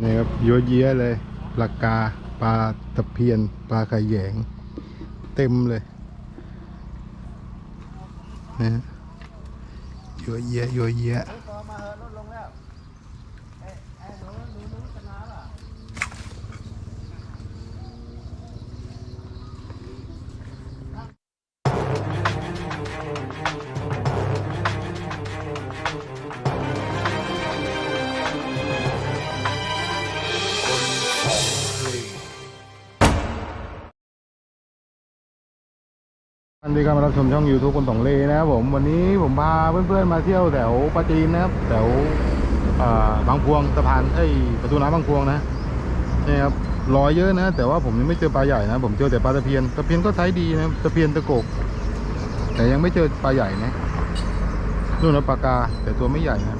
นี่ครับเยอะแยะเลยปลากาปลาตะเพียน ปลาไข่แยง เต็มเลยนะเยอะแยะเยอะแยะ ท่านที่เข้ามารับชมช่อง YouTube คนสองเลนะครับผมวันนี้ผมพาเพื่อนๆมาเที่ยวแถวปาจีนนะครับแถวบางพวงสะพานไอ้ประตูน้ำบางพวงนะนี่ครับลอยเยอะนะ แต่ว่าผมยังไม่เจอปลาใหญ่นะ ผมเจอแต่ปลาตะเพียนตะเพียนก็ไซส์ดีนะตะเพียนตะโกก แต่ยังไม่เจอปลาใหญ่นะนู่นนะปลากา แต่ตัวไม่ใหญ่นะ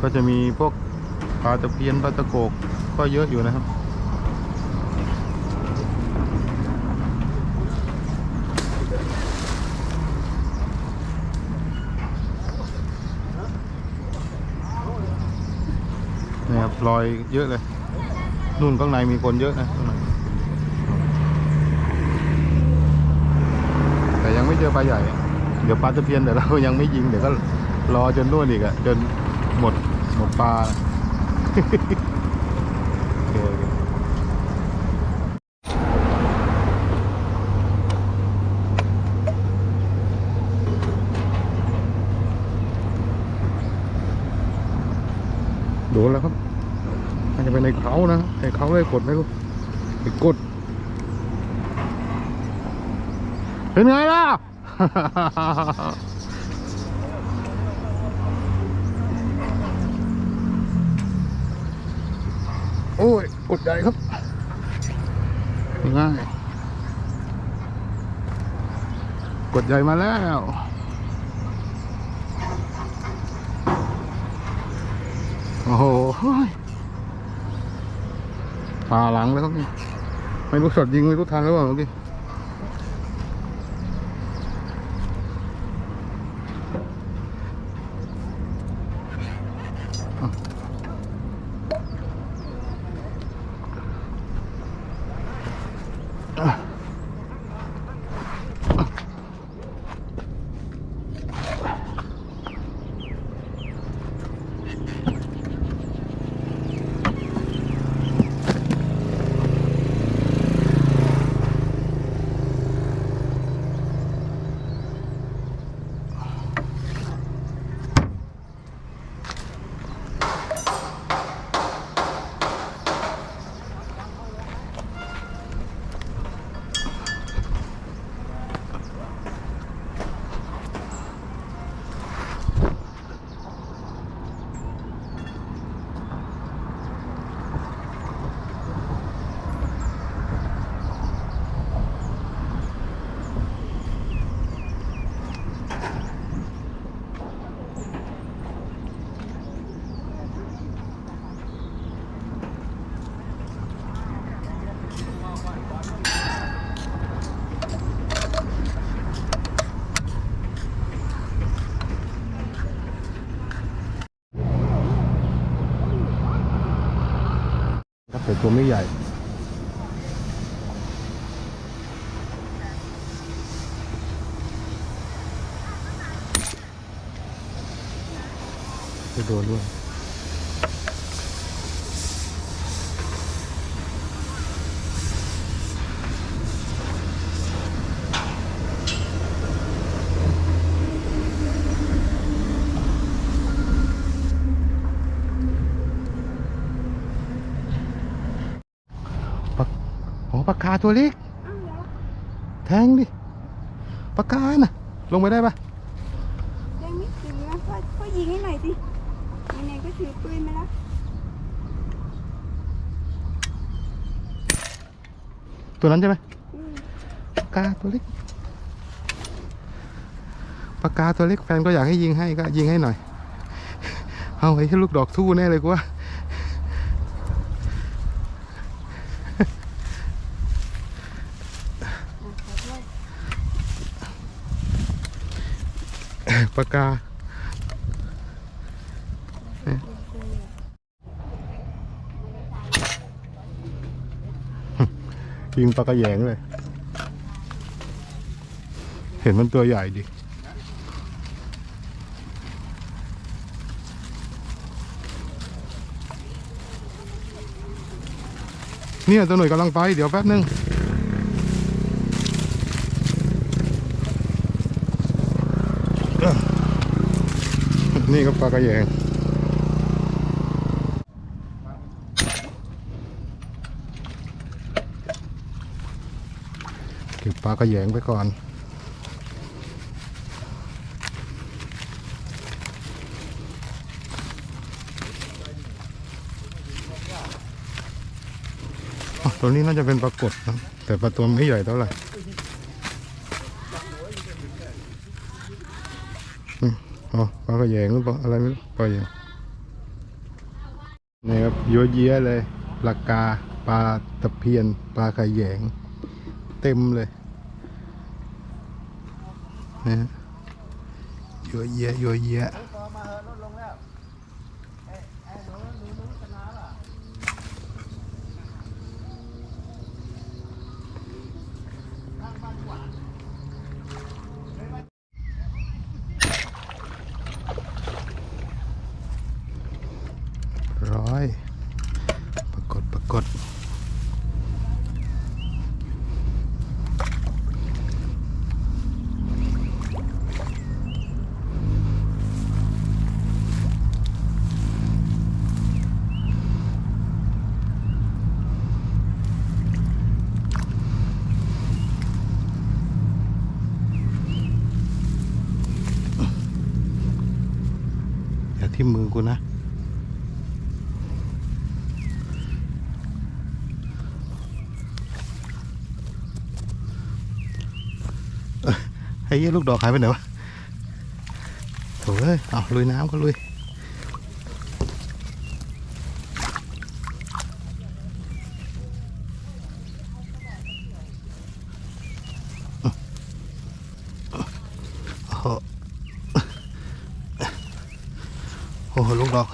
ก็จะมีพวก ปลาตะเพียนปลาตะโกกก็เยอะอยู่นะครับนี่ครับรอยเยอะเลยนู่นข้างในมีคนเยอะนะข้างในแต่ยังไม่เจอปลาใหญ่ เดี๋ยวปลาตะเพียนเดี๋ยวเรายังไม่ยิงเดี๋ยวก็รอจนนู่นอีกอะจนหมดหมดปลา โดนแล้วครับอาจจะเป็นในเขานะไอ้เขาเลยกดไม่รู้ไปกด เป็นไงล่ะ โอ้ยกดใหญ่ครับง่ายกดใหญ่มาแล้วโอ้โหป่าหลังแล้วครับนี่ไม่รู้สดยิงไม่รู้ทันหรือเปล่าเมื่อกี้ ตัวไม่ใหญ่ จะโดนด้วย ปากกาตัวเล็กอ้าวเหรอแทงดิปากกาน่ะ ลงไปได้ปะยังไม่ถึงนะพ่อพ่อยิงให้หน่อยสิยังไงก็ถือปืนมาแล้วตัวนั้นใช่ไหมอืมปากกาตัวเล็กปากกาตัวเล็กแฟนก็อยากให้ยิงให้ก็ยิงให้หน่อย เอาไอ้ลูกดอกสู้แน่เลยกูว่า อะขอโทษ ปากกายิงปลากระแยงเลย เห็นมันตัวใหญ่ดิเนี่ยตัวหน่วยกำลังไป เดี๋ยวแป๊บนึง ปลากระแยงเก็บปลากระแยงไปก่อนตัวนี้น่าจะเป็นปลากดนะแต่ปลาตัวไม่ใหญ่เท่าไหร่ อ๋อปลากระแยงหรือเปล่าอะไรไม่รู้ปลากระแยงนี่ครับยัวเยียเลยปลากาปลาตะเพียน ปลากระแยง เต็มเลยนะเยัวเยียยัวเยียร้อย ปรากฏปรากฏ อย่า ที่มือกูนะไอ้เหี้ยลูกดอกหายไปไหนวะโถ่เอ้ยเอาลุยน้ำก็ลุย โอ้โหลูกดอก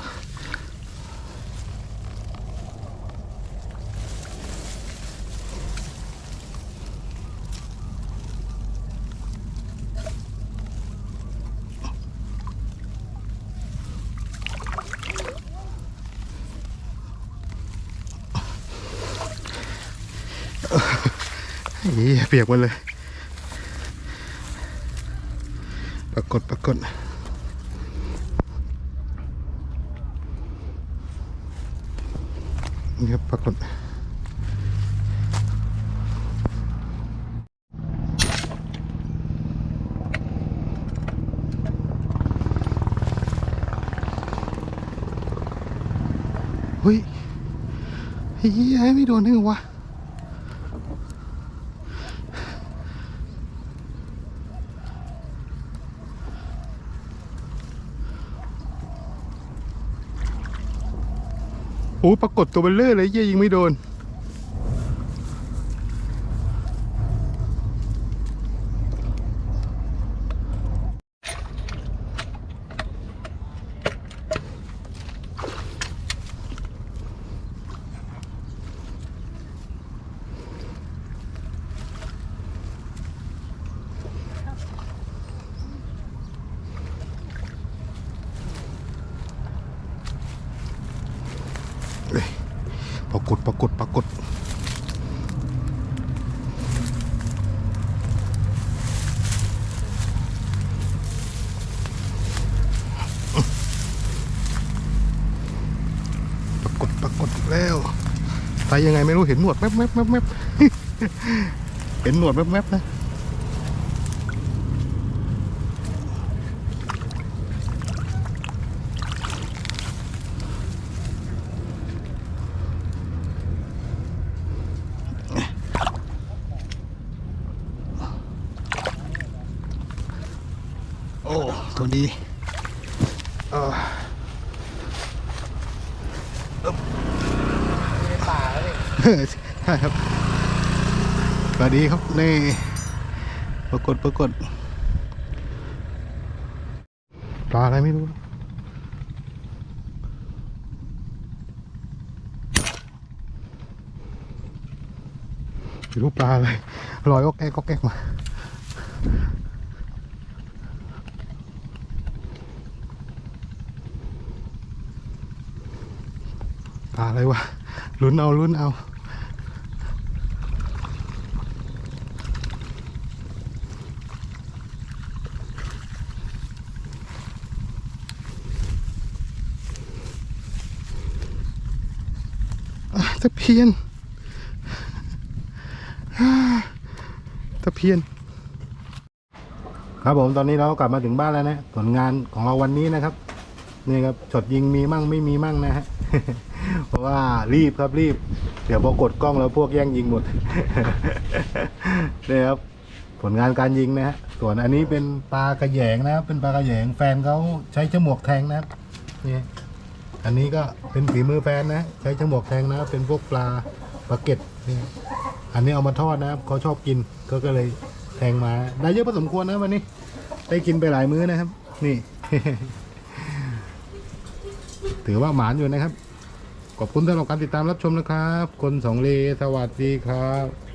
เหี้ยเปียกหมดเลย ปรากฏปรากฏ นี่ครับปรากฏเฮ้ยเฮ้ยไม่โดนนึงวะ อ้ปรากฏตัวเบลเลอร์เลยเยี่ยยิงไม่โดน ปรากฏปรากฏปรากฏปรากฏปรากฏอีกแล้วไปยังไงไม่รู้เห็นหนวดแมบแมบแมบแมบเห็นหนวดแมบแมบนะ อ้ตัวดีเออป่าเลยใช่ครับตัวดีครับนี่ปรากฏปรากฏปลาอะไรไม่รู้ไม่รู้ปลาอะไรลอยก็แก๊กก็แก๊กมาาอะไรวะลุ้นเอาลุ้นเอาอะตะเพียนตะเพียน ครับผมตอนนี้เรากลับมาถึงบ้านแล้วนะ ผลงานของเราวันนี้นะครับ นี่ครับช็อตยิงมีมั่งไม่มีมั่งนะฮะเพราะว่ารีบครับรีบ เดี๋ยวพอกดกล้องแล้วพวกแย่งยิงหมดนี่ครับผลงานการยิงนะฮะส่วนอันนี้เป็นปลากระแยงนะครับเป็นปลากระแยงแฟนเขาใช้ฉมวกแทงนะนี่อันนี้ก็เป็นฝีมือแฟนนะ ใช้ฉมวกแทงนะ เป็นพวกปลาปลาเก็ดนี่อันนี้เอามาทอดนะครับเขาชอบกินเขาก็เลยแทงมา ได้เยอะพอสมควรนะวันนี้ ได้กินไปหลายมื้อนะครับ นี่ ถือว่าหมานอยู่นะครับ ขอบคุณสำหรับการติดตามรับชมนะครับ คนสองเลสวัสดีครับ